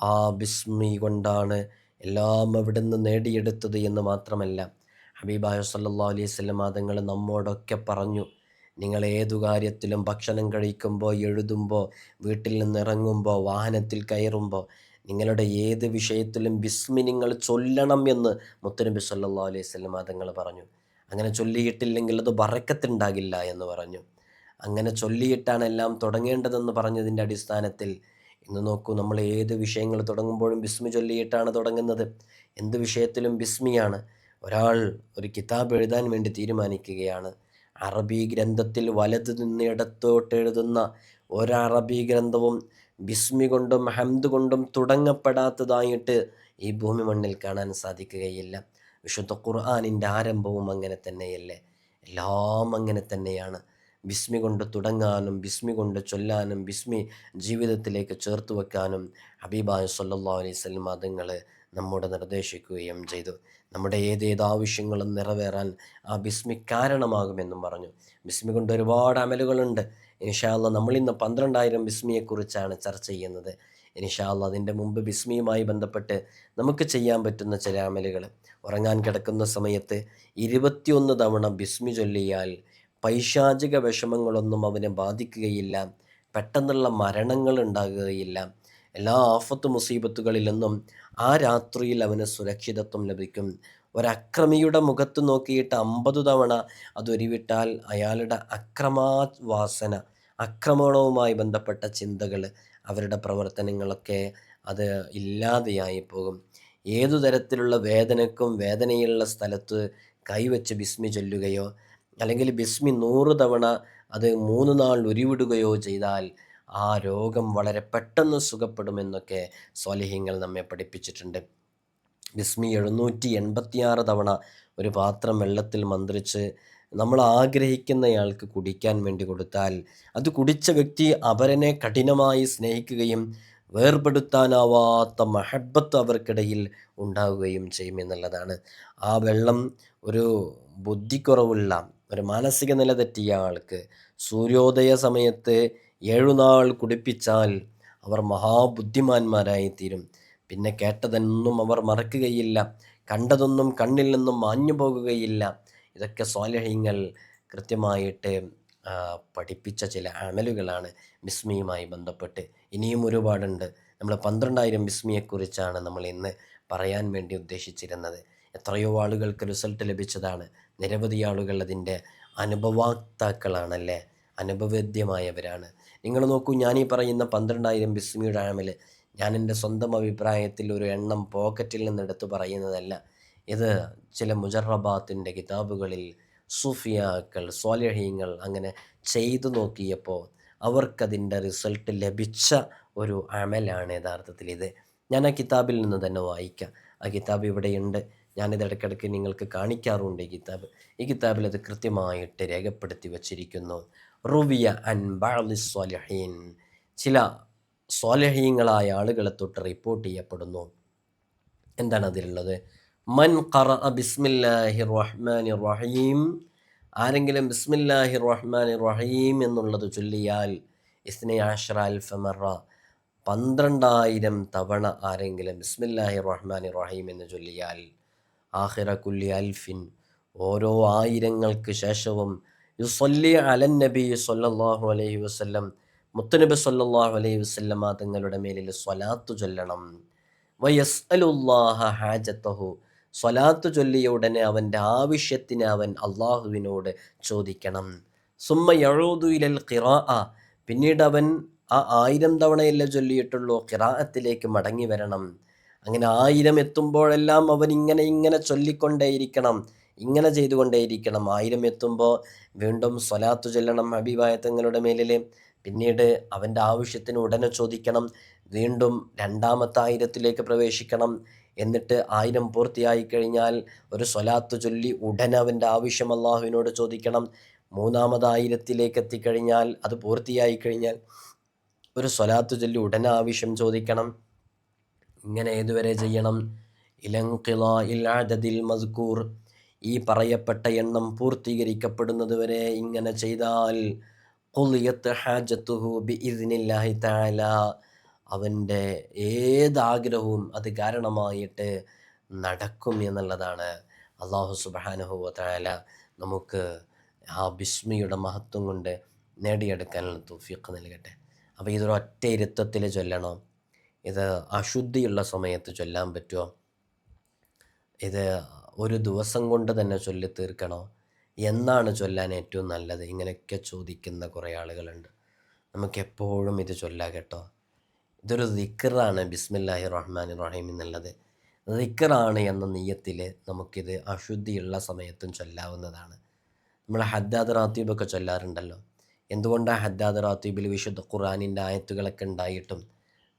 ആ ബിസ്മി കൊണ്ടാണ് എല്ലാം അവിടുന്ന് നേടിയെടുത്തത് എന്ന് മാത്രമല്ല ഹബീബായ സല്ലല്ലാഹു അലൈഹി വസല്ലം മതങ്ങൾ നമ്മോടൊക്കെ പറഞ്ഞു നിങ്ങൾ ഏതു കാര്യത്തിലും ഭക്ഷണം കഴിക്കുമ്പോൾ എഴുതുമ്പോൾ വീട്ടിൽ നിന്ന് ഇറങ്ങുമ്പോൾ വാഹനത്തിൽ കയറുമ്പോൾ നിങ്ങളുടെ ഏത് വിഷയത്തിലും ബിസ്മി നിങ്ങൾ ചൊല്ലണം എന്ന് മുത്തനബി സല്ലാ അലൈഹി വസല്ലം തങ്ങൾ പറഞ്ഞു. അങ്ങനെ ചൊല്ലിയിട്ടില്ലെങ്കിൽ അത് ബറക്കത്തുണ്ടാകില്ല എന്ന് പറഞ്ഞു. അങ്ങനെ ചൊല്ലിയിട്ടാണ് എല്ലാം തുടങ്ങേണ്ടതെന്ന് പറഞ്ഞതിന്റെ അടിസ്ഥാനത്തിൽ ഇന്ന് നോക്കൂ നമ്മൾ ഏത് വിഷയങ്ങൾ തുടങ്ങുമ്പോഴും ബിസ്മി ചൊല്ലിയിട്ടാണ് തുടങ്ങുന്നത്. എന്ത് വിഷയത്തിലും ബിസ്മിയാണ്. ഒരാൾ ഒരു കിതാബ് എഴുതാൻ വേണ്ടി തീരുമാനിക്കുകയാണ്. അറബി ഗ്രന്ഥത്തിൽ വലത് നിന്ന് ഇടത്തോട്ട് എഴുതുന്ന ഒരറബി ഗ്രന്ഥവും ബിസ്മി കൊണ്ടും ഹംദ് കൊണ്ടും തുടങ്ങപ്പെടാത്തതായിട്ട് ഈ ഭൂമി മണ്ണിൽ കാണാൻ സാധിക്കുകയില്ല. വിശുദ്ധ ഖുർആാനിന്റെ ആരംഭവും അങ്ങനെ തന്നെയല്ലേ? എല്ലാം അങ്ങനെ തന്നെയാണ്. ബിസ്മി കൊണ്ട് തുടങ്ങാനും ബിസ്മി കൊണ്ട് ചൊല്ലാനും ബിസ്മി ജീവിതത്തിലേക്ക് ചേർത്ത് വെക്കാനും ഹബീബായ സല്ലാ അലൈഹി വസല്ലം മതങ്ങൾ നമ്മോട് നിർദ്ദേശിക്കുകയും ചെയ്തു. നമ്മുടെ ഏതേത് ആവശ്യങ്ങളും നിറവേറാൻ ആ ബിസ്മി കാരണമാകുമെന്നും പറഞ്ഞു. ബിസ്മി കൊണ്ട് ഒരുപാട് അമലുകളുണ്ട്. ഇൻഷാല്ല നമ്മളിന്ന് പന്ത്രണ്ടായിരം ബിസ്മിയെക്കുറിച്ചാണ് ചർച്ച ചെയ്യുന്നത്. ഇൻഷാല്ല അതിന്റെ മുമ്പ് ബിസ്മിയുമായി ബന്ധപ്പെട്ട് നമുക്ക് ചെയ്യാൻ പറ്റുന്ന ചില അമലുകൾ. ഉറങ്ങാൻ കിടക്കുന്ന സമയത്ത് ഇരുപത്തിയൊന്ന് തവണ ബിസ്മി ചൊല്ലിയാൽ പൈശാചിക വിഷമങ്ങളൊന്നും അവനെ ബാധിക്കുകയില്ല. പെട്ടെന്നുള്ള മരണങ്ങൾ ഉണ്ടാകുകയില്ല. എല്ലാ ആഫത്ത് മുസീബത്തുകളിൽ നിന്നും ആ രാത്രിയിൽ അവന് സുരക്ഷിതത്വം ലഭിക്കും. ഒരക്രമിയുടെ മുഖത്ത് നോക്കിയിട്ട് അമ്പത് തവണ അതൊരുവിട്ടാൽ അയാളുടെ അക്രമാവാസന അക്രമണവുമായി ബന്ധപ്പെട്ട ചിന്തകൾ അവരുടെ പ്രവർത്തനങ്ങളൊക്കെ അത് ഇല്ലാതെയായി പോകും. ഏതു തരത്തിലുള്ള വേദനക്കും വേദനയുള്ള സ്ഥലത്ത് കൈവച്ച് ബിസ്മി ചൊല്ലുകയോ അല്ലെങ്കിൽ ബിസ്മി നൂറ് തവണ അത് മൂന്ന് നാൾ ഉരുവിടുകയോ ചെയ്താൽ ആ രോഗം വളരെ പെട്ടെന്ന് സുഖപ്പെടുമെന്നൊക്കെ സ്വാലിഹ്യങ്ങൾ നമ്മെ പഠിപ്പിച്ചിട്ടുണ്ട്. ബിസ്മി എഴുന്നൂറ്റി എൺപത്തിയാറ് തവണ ഒരു പാത്രം വെള്ളത്തിൽ മന്ത്രിച്ച് നമ്മൾ ആഗ്രഹിക്കുന്നയാൾക്ക് കുടിക്കാൻ വേണ്ടി കൊടുത്താൽ അത് കുടിച്ച വ്യക്തി അവരനെ കഠിനമായി സ്നേഹിക്കുകയും വേർപെടുത്താനാവാത്ത മഹബത്ത് അവർക്കിടയിൽ ഉണ്ടാവുകയും ചെയ്യുമെന്നുള്ളതാണ് ആ വെള്ളം ഒരു ബുദ്ധിക്കുറവുള്ള ഒരു മാനസിക നില തെറ്റിയ ആൾക്ക് സൂര്യോദയ സമയത്ത് ഏഴുനാൾ കുടിപ്പിച്ചാൽ അവർ മഹാബുദ്ധിമാന്മാരായി തീരും പിന്നെ കേട്ടതെന്നും അവർ മറക്കുകയില്ല. കണ്ടതൊന്നും കണ്ണിൽ നിന്നും മാഞ്ഞു പോകുകയില്ല. ഇതൊക്കെ സ്വാലഹ്യങ്ങൾ കൃത്യമായിട്ട് പഠിപ്പിച്ച ചില അമലുകളാണ് ബിസ്മിയുമായി ബന്ധപ്പെട്ട്. ഇനിയും ഒരുപാടുണ്ട്. നമ്മൾ പന്ത്രണ്ടായിരം ബിസ്മിയെക്കുറിച്ചാണ് നമ്മൾ ഇന്ന് പറയാൻ വേണ്ടി ഉദ്ദേശിച്ചിരുന്നത്. എത്രയോ ആളുകൾക്ക് റിസൾട്ട് ലഭിച്ചതാണ്. നിരവധി ആളുകൾ അതിന്റെ അനുഭവാക്താക്കളാണല്ലേ? അനുഭവേദ്യമായവരാണ് നിങ്ങൾ നോക്കൂ ഞാനീ പറയുന്ന പന്ത്രണ്ടായിരം ബിസ്മിയുടെ ആമൽ ഞാൻ എന്റെ സ്വന്തം അഭിപ്രായത്തിൽ ഒരു എണ്ണം പോക്കറ്റിൽ നിന്ന് എടുത്തു പറയുന്നതല്ല. ഇത് ചില മുജറബാത്തിന്റെ കിതാബുകളിൽ സൂഫിയാക്കൾ സ്വാലഹീങ്ങൾ അങ്ങനെ ചെയ്തു നോക്കിയപ്പോൾ അവർക്കതിന്റെ റിസൾട്ട് ലഭിച്ച ഒരു അമലാണ് യഥാർത്ഥത്തിൽ ഇത്. ഞാൻ ആ കിതാബിൽ നിന്ന് തന്നെ വായിക്കാം. ആ കിതാബ് ഇവിടെയുണ്ട്. ഞാനിത് ഇടയ്ക്കിടയ്ക്ക് നിങ്ങൾക്ക് കാണിക്കാറുണ്ട് ഈ കിതാബ്. ഈ കിതാബിൽ അത് കൃത്യമായിട്ട് രേഖപ്പെടുത്തി വച്ചിരിക്കുന്നു. റുവിയ അൻ ബാലിസ്വാലഹീൻ സ്വാലിഹീൻ. ചില സ്വാലഹീങ്ങളായ ആളുകളെ തൊട്ട് റിപ്പോർട്ട് ചെയ്യപ്പെടുന്നു. എന്താണ് അതിലുള്ളത്? മൻ ഖറ ബിസ്മില്ലാഹി റഹ്മാനി റഹീം. ആരെങ്കിലും ബിസ്മില്ലാഹി റഹ്മാനി റഹീം എന്നുള്ളത് ചൊല്ലിയാൽ ഇസ്നെ ആഷറ അൽഫമറ പന്ത്രണ്ടായിരം തവണ ആരെങ്കിലും ബിസ്മില്ലാഹി റഹ്മാനി റഹീം എന്ന് ചൊല്ലിയാൽ ആഹിറ കുല്ലി അൽഫിൻ. ഓരോ ആയിരങ്ങൾക്ക് ശേഷവും യുസൊല്ലി അലൻ നബി സൊല്ലാഹു അലൈഹി വസല്ലം മുത്തനബി സല്ലാഹു അലൈഹി വസല്ലമ തങ്ങളുടെ മേലിൽ സ്വലാത്തു ചൊല്ലണം. വയസ്അലുല്ലാഹ ഹാജത്തഹു. സ്വലാത്തു ചൊല്ലിയ ഉടനെ അവന്റെ ആവശ്യത്തിന് അവൻ അള്ളാഹുവിനോട് ചോദിക്കണം. സുമ്മ യഴൂദു ഇലൽ ഖിറാ പിന്നീട് അവൻ ആ ആയിരം തവണയല്ലേ ചൊല്ലിയിട്ടുള്ളൂ ഖിറാഅത്തിലേക്ക് മടങ്ങി വരണം. അങ്ങനെ ആയിരം എത്തുമ്പോഴെല്ലാം അവൻ ഇങ്ങനെ ഇങ്ങനെ ചൊല്ലിക്കൊണ്ടേയിരിക്കണം ഇങ്ങനെ ചെയ്തുകൊണ്ടേയിരിക്കണം. ആയിരം എത്തുമ്പോൾ വീണ്ടും സ്വലാത്തു ചൊല്ലണം. ഹബീബായ തങ്ങളുടെ മേലിൽ പിന്നീട് അവന്റെ ആവശ്യത്തിന് ഉടനെ ചോദിക്കണം വീണ്ടും രണ്ടാമത്തെ ആയിരത്തിലേക്ക് പ്രവേശിക്കണം എന്നിട്ട് ആയിരം പൂർത്തിയായി കഴിഞ്ഞാൽ ഒരു സ്വലാത്ത് ചൊല്ലി ഉടനെ അവന്റെ ആവശ്യം അള്ളാഹുവിനോട് ചോദിക്കണം. മൂന്നാമത് ആയിരത്തിലേക്ക് എത്തിക്കഴിഞ്ഞാൽ അത് പൂർത്തിയായി കഴിഞ്ഞാൽ ഒരു സ്വലാത്ത് ചൊല്ലി ഉടനെ ആവശ്യം ചോദിക്കണം. ഇങ്ങനെ ഏതുവരെ ചെയ്യണം? ഇലങ്കിളിൽ മസ്കൂർ. ഈ പറയപ്പെട്ട എണ്ണം പൂർത്തീകരിക്കപ്പെടുന്നതുവരെ ഇങ്ങനെ ചെയ്താൽ അവന്റെ ഏതാഗ്രഹവും അത് കാരണമായിട്ട് നടക്കും എന്നുള്ളതാണ്. അള്ളാഹു സുബ്ഹാനഹു വതആല നമുക്ക് ആ ബിസ്മിയുടെ മഹത്വം കൊണ്ട് നേടിയെടുക്കാനുള്ള തൂഫിയൊക്കെ നൽകട്ടെ. അപ്പോൾ ഇതൊരു ഒറ്റ ഇരുത്തത്തിൽ ചൊല്ലണം? ഇത് അശുദ്ധിയുള്ള സമയത്ത് ചൊല്ലാൻ പറ്റുമോ? ഇത് ഒരു ദിവസം കൊണ്ട് തന്നെ ചൊല്ലി തീർക്കണോ എന്നാണ് ചൊല്ലാൻ ഏറ്റവും നല്ലത്? ഇങ്ങനെയൊക്കെ ചോദിക്കുന്ന കുറേ ആളുകളുണ്ട്. നമുക്കെപ്പോഴും ഇത് ചൊല്ലാം കേട്ടോ. ഇതൊരു ദിക്കറാണ് ബിസ്മില്ലാഹി റഹ്മാൻ റഹീം എന്നുള്ളത്. ദിക്കറാണ് എന്ന നീയത്തിൽ നമുക്കിത് അശുദ്ധിയുള്ള സമയത്തും ചൊല്ലാവുന്നതാണ്. നമ്മൾ ഹദ്ദാദ് റാത്തീബൊക്കെ ചൊല്ലാറുണ്ടല്ലോ. എന്തുകൊണ്ടാണ് ഹദ്ദാദ് റാത്തീബിൽ വിശുദ്ധ ഖുറാനിന്റെ ആയത്തുകളൊക്കെ ഉണ്ടായിട്ടും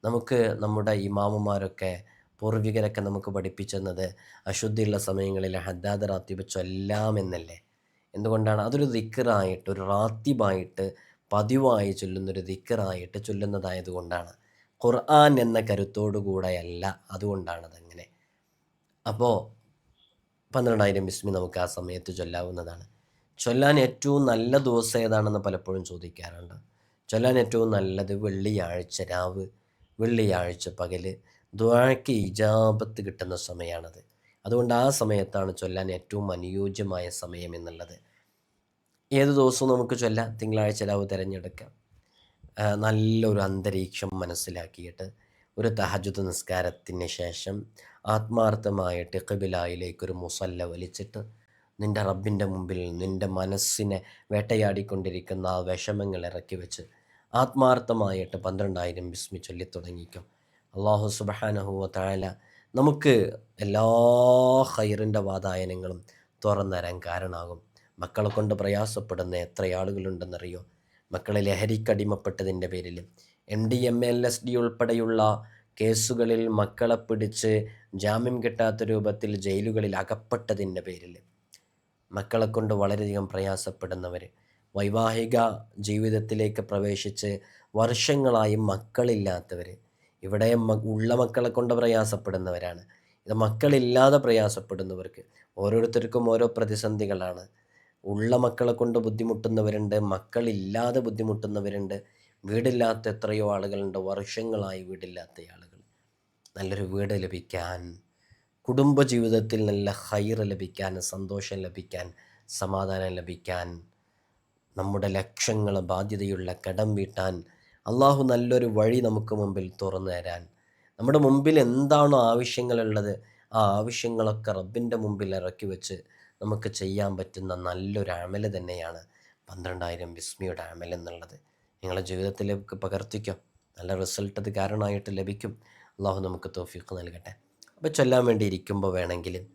നമുക്ക് നമ്മുടെ ഇമാമുമാരൊക്കെ പൂർവികരൊക്കെ നമുക്ക് പഠിപ്പിച്ചെന്നത് അശുദ്ധിയുള്ള സമയങ്ങളിൽ ഹദ്ദാദ് റാത്തീബ് ചൊല്ലാമെന്നല്ലേ? എന്തുകൊണ്ടാണ്? അതൊരു ദിക്കറായിട്ട് ഒരു റാത്തിബായിട്ട് പതിവായി ചൊല്ലുന്നൊരു ദിക്കറായിട്ട് ചൊല്ലുന്നതായതുകൊണ്ടാണ്. ഖുർആൻ എന്ന കരുത്തോടു കൂടെയല്ല അതുകൊണ്ടാണ് അതങ്ങനെ. അപ്പോൾ പന്ത്രണ്ടായിരം ബിസ്മി നമുക്ക് ആ സമയത്ത് ചൊല്ലാവുന്നതാണ്. ചൊല്ലാൻ ഏറ്റവും നല്ല ദിവസം ഏതാണെന്ന് പലപ്പോഴും ചോദിക്കാറുണ്ട്. ചൊല്ലാൻ ഏറ്റവും നല്ലത് വെള്ളിയാഴ്ച രാവ് വെള്ളിയാഴ്ച പകൽ ദ്വാഴയ്ക്ക് ഇജാബത്ത് കിട്ടുന്ന സമയമാണത് അതുകൊണ്ട് ആ സമയത്താണ് ചൊല്ലാൻ ഏറ്റവും അനുയോജ്യമായ സമയം എന്നുള്ളത്. ഏത് ദിവസവും നമുക്ക് ചൊല്ലാം. തിങ്കളാഴ്ച രാവ് തിരഞ്ഞെടുക്കാം. നല്ലൊരു അന്തരീക്ഷം മനസ്സിലാക്കിയിട്ട് ഒരു തഹജുദ് നിസ്കാരത്തിന് ശേഷം ആത്മാർത്ഥമായിട്ട് കബിലായിലേക്കൊരു മുസല്ല വലിച്ചിട്ട് നിന്റെ റബ്ബിന്റെ മുമ്പിൽ നിന്റെ മനസ്സിനെ വേട്ടയാടിക്കൊണ്ടിരിക്കുന്ന ആ വിഷമങ്ങൾ ഇറക്കി വെച്ച് ആത്മാർത്ഥമായിട്ട് പന്ത്രണ്ടായിരം ബിസ്മി ചൊല്ലി തുടങ്ങിക്കും അള്ളാഹു സുബഹാനഹുവ താഴല നമുക്ക് എല്ലാ ഹൈറിന്റെ വാതായനങ്ങളും തുറന്നു തരാൻ കാരണമാകും മക്കളെ കൊണ്ട് പ്രയാസപ്പെടുന്ന എത്ര ആളുകളുണ്ടെന്നറിയോ? മക്കളെ ലഹരിക്കടിമപ്പെട്ടതിന്റെ പേരിൽ. M D M L S D ഉൾപ്പെടെയുള്ള കേസുകളിൽ മക്കളെ പിടിച്ച് ജാമ്യം കിട്ടാത്ത രൂപത്തിൽ ജയിലുകളിൽ അകപ്പെട്ടതിന്റെ പേരിൽ. മക്കളെ കൊണ്ട് വളരെയധികം പ്രയാസപ്പെടുന്നവർ. വൈവാഹിക ജീവിതത്തിലേക്ക് പ്രവേശിച്ച് വർഷങ്ങളായി മക്കളില്ലാത്തവർ. ഇവിടെ ഉള്ള മക്കളെ കൊണ്ട് പ്രയാസപ്പെടുന്നവരാണ്. ഇത് മക്കളില്ലാതെ പ്രയാസപ്പെടുന്നവർക്ക്. ഓരോരുത്തർക്കും ഓരോ പ്രതിസന്ധികളാണ്. ഉള്ള മക്കളെ കൊണ്ട് ബുദ്ധിമുട്ടുന്നവരുണ്ട് മക്കളില്ലാതെ ബുദ്ധിമുട്ടുന്നവരുണ്ട്. വീടില്ലാത്ത എത്രയോ ആളുകളുണ്ട് വർഷങ്ങളായി വീടില്ലാത്ത ആളുകൾ. നല്ലൊരു വീട് ലഭിക്കാൻ കുടുംബജീവിതത്തിൽ നല്ല ഹൈറ് ലഭിക്കാൻ സന്തോഷം ലഭിക്കാൻ സമാധാനം ലഭിക്കാൻ നമ്മുടെ ലക്ഷ്യങ്ങൾ ബാധ്യതയുള്ള കടം വീട്ടാൻ അള്ളാഹു നല്ലൊരു വഴി നമുക്ക് മുമ്പിൽ തുറന്നു തരാൻ. നമ്മുടെ മുമ്പിൽ എന്താണോ ആവശ്യങ്ങളുള്ളത്? ആ ആവശ്യങ്ങളൊക്കെ റബ്ബിന്റെ മുമ്പിൽ ഇറക്കി വെച്ച് നമുക്ക് ചെയ്യാൻ പറ്റുന്ന നല്ലൊരു അമൽ തന്നെയാണ് പന്ത്രണ്ടായിരം വിസ്മിയുടെ അമൽ എന്നുള്ളത്. നിങ്ങളുടെ ജീവിതത്തിലേക്ക് പകർത്തിക്കോ. നല്ല റിസൾട്ട് അത് കാരണമായിട്ട് ലഭിക്കും. അള്ളാഹു നമുക്ക് തോഫീക്ക് നൽകട്ടെ. അപ്പോൾ ചൊല്ലാൻ വേണ്ടി ഇരിക്കുമ്പോൾ വേണമെങ്കിൽ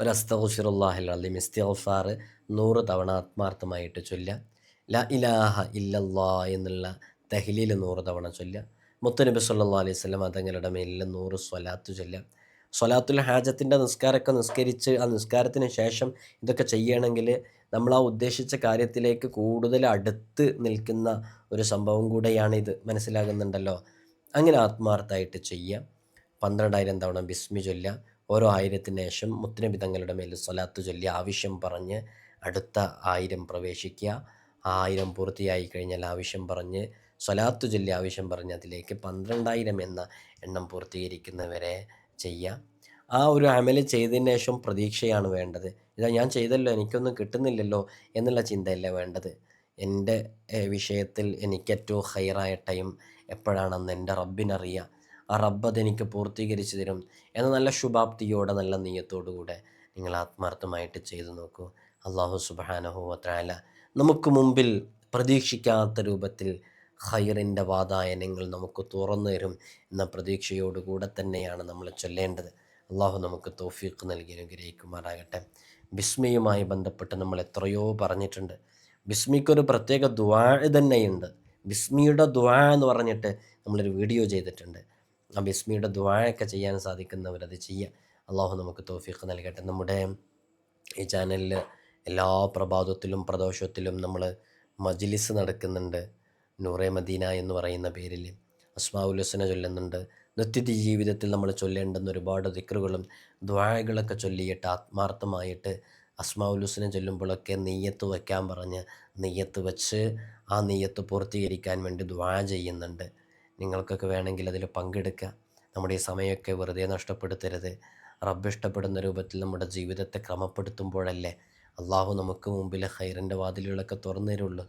ഒരു അസ്തഫിറുല്ലാഹിൽ അലിം ഇസ്തിഗ്ഫാർ നൂറ് തവണ ആത്മാർത്ഥമായിട്ട് ചൊല്ലുക. ല ഇലാഹ ഇല്ലല്ലാ എന്നുള്ള തഹ്ലീൽ നൂറ് തവണ ചൊല്ലുക. മുത്തനബി സല്ലാ അലൈഹി സ്വലം അതങ്ങളുടെ മേലിൽ നൂറ് സ്വലാത്ത് ചൊല്ലുക. സ്വലാത്തുൽ ഹാജത്തിന്റെ നിസ്കാരമൊക്കെ നിസ്കരിച്ച് ആ നിസ്കാരത്തിന് ശേഷം ഇതൊക്കെ ചെയ്യണമെങ്കിൽ നമ്മൾ ആ ഉദ്ദേശിച്ച കാര്യത്തിലേക്ക് കൂടുതൽ അടുത്ത് നിൽക്കുന്ന ഒരു സംഭവം കൂടെയാണ് ഇത് മനസ്സിലാകുന്നുണ്ടല്ലോ. അങ്ങനെ ആത്മാർത്ഥമായിട്ട് ചെയ്യാം പന്ത്രണ്ടായിരം തവണ ബിസ്മി ചൊല്ലുക. ഓരോ ആയിരത്തിന് ശേഷം മുത്തനബി തങ്ങളുടെ മേൽ സ്വലാത്ത് ചൊല്ലി ആവശ്യം പറഞ്ഞ് അടുത്ത ആയിരം പ്രവേശിക്കുക. ആ ആയിരം പൂർത്തിയായി കഴിഞ്ഞാൽ ആവശ്യം പറഞ്ഞ് സ്വലാത്ത് ചൊല്ലി ആവശ്യം പറഞ്ഞ് അതിലേക്ക് പന്ത്രണ്ടായിരം എന്ന എണ്ണം പൂർത്തീകരിക്കുന്നവരെ ചെയ്യാം. ആ ഒരു അമൽ ചെയ്തതിന് ശേഷം പ്രതീക്ഷയാണ് വേണ്ടത്. ഇതാ ഞാൻ ചെയ്തല്ലോ എനിക്കൊന്നും കിട്ടുന്നില്ലല്ലോ എന്നുള്ള ചിന്തയല്ല വേണ്ടത്. എന്റെ വിഷയത്തിൽ എനിക്ക് ഏറ്റവും ഹൈറായ ടൈം എപ്പോഴാണെന്ന് എന്റെ റബ്ബിനറിയാം. ആ റബ്ബ് അതെനിക്ക് പൂർത്തീകരിച്ച് തരും എന്ന നല്ല ശുഭാപ്തിയോടെ നല്ല നീയത്തോടു കൂടെ നിങ്ങൾ ആത്മാർത്ഥമായിട്ട് ചെയ്തു നോക്കൂ. അള്ളാഹു സുബാനഹു അത്രാല നമുക്ക് മുമ്പിൽ പ്രതീക്ഷിക്കാത്ത രൂപത്തിൽ ഹൈറിന്റെ വാതായനങ്ങൾ നമുക്ക് തുറന്നു തരും എന്ന പ്രതീക്ഷയോടുകൂടെ തന്നെയാണ് നമ്മൾ ചൊല്ലേണ്ടത്. അള്ളാഹു നമുക്ക് തോഫീക്ക് നൽകി അനുഗ്രഹിക്കുമാറാകട്ടെ. ബിസ്മിയുമായി ബന്ധപ്പെട്ട് നമ്മൾ എത്രയോ പറഞ്ഞിട്ടുണ്ട്. ബിസ്മിക്കൊരു പ്രത്യേക ദ്വാ തന്നെയുണ്ട്. ബിസ്മിയുടെ ദ്വാ എന്ന് പറഞ്ഞിട്ട് നമ്മളൊരു വീഡിയോ ചെയ്തിട്ടുണ്ട്. ആ ബിസ്മിയുടെ ദ്വാഴൊക്കെ ചെയ്യാൻ സാധിക്കുന്നവരത് ചെയ്യുക. അള്ളാഹു നമുക്ക് തോഫീക്ക് നൽകട്ടെ. നമ്മുടെ ഈ ചാനലിൽ എല്ലാ പ്രഭാതത്തിലും പ്രദോഷത്തിലും നമ്മൾ മജ്ലിസ് നടക്കുന്നുണ്ട്. നൂറെ മദീന എന്ന് പറയുന്ന പേരിൽ അസ്മാവുലസന ചൊല്ലുന്നുണ്ട്. നിത്യതി ജീവിതത്തിൽ നമ്മൾ ചൊല്ലേണ്ടുന്ന ഒരുപാട് ദിക്റുകളും ദ്വാഴകളൊക്കെ ചൊല്ലിയിട്ട് ആത്മാർത്ഥമായിട്ട് അസ്മാവുലുസന ചൊല്ലുമ്പോഴൊക്കെ നെയ്യത്ത് വയ്ക്കാൻ പറഞ്ഞ് നെയ്യത്ത് വെച്ച് ആ നെയ്യത്ത് പൂർത്തീകരിക്കാൻ വേണ്ടി ദ്വാ ചെയ്യുന്നുണ്ട്. നിങ്ങൾക്കൊക്കെ വേണമെങ്കിൽ അതിൽ പങ്കെടുക്കുക നമ്മുടെ ഈ സമയമൊക്കെ വെറുതെ നഷ്ടപ്പെടുത്തരുത്. റബ്ബ് ഇഷ്ടപ്പെടുന്ന രൂപത്തിൽ നമ്മുടെ ജീവിതത്തെ ക്രമപ്പെടുത്തുമ്പോഴല്ലേ അള്ളാഹു നമുക്ക് മുമ്പിൽ ഹൈറിന്റെ വാതിലുകളൊക്കെ തുറന്നു തരുള്ളൂ.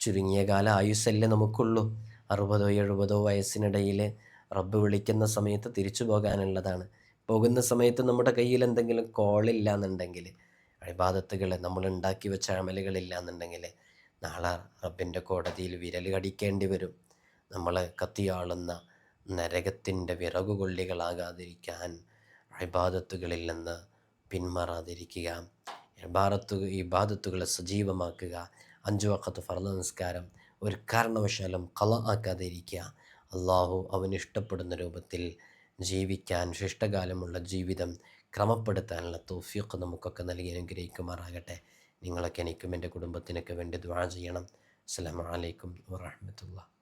ചുരുങ്ങിയ കാല ആയുസ്സല്ലേ നമുക്കുള്ളൂ. അറുപതോ എഴുപതോ വയസ്സിനിടയിൽ റബ്ബ് വിളിക്കുന്ന സമയത്ത് തിരിച്ചു പോകാനുള്ളതാണ്. പോകുന്ന സമയത്ത് നമ്മുടെ കയ്യിൽ എന്തെങ്കിലും കോളില്ല എന്നുണ്ടെങ്കിൽ അഴിബാദത്തുകൾ നമ്മൾ ഉണ്ടാക്കി വെച്ച അമലുകളില്ല എന്നുണ്ടെങ്കിൽ നാളെ റബ്ബിന്റെ കോടതിയിൽ വിരൽ കടിക്കേണ്ടി വരും. നമ്മൾ കത്തിയാളുന്ന നരകത്തിന്റെ വിറകുകൊള്ളികളാകാതിരിക്കാൻ അഴിബാധത്തുകളിൽ നിന്ന് പിന്മാറാതിരിക്കുക. ഇബാറത്തു ഇബാദത്തുകളെ സജീവമാക്കുക. അഞ്ചു വക്കത്ത് ഫർദ നിസ്കാരം ഒരു കാരണവശാലും കള ആക്കാതെ ഇരിക്കുക അള്ളാഹു അവന് ഇഷ്ടപ്പെടുന്ന രൂപത്തിൽ ജീവിക്കാൻ ശിഷ്ടകാലമുള്ള ജീവിതം ക്രമപ്പെടുത്താനുള്ള തോഫിയൊക്കെ നമുക്കൊക്കെ നൽകി അനുഗ്രഹിക്കുമാറാകട്ടെ. നിങ്ങളൊക്കെ എനിക്കും എന്റെ കുടുംബത്തിനൊക്കെ വേണ്ടി ദ്വാ ചെയ്യണം. അസ്സാം വലൈക്കും വറഹ്മത്തുള്ളാഹി.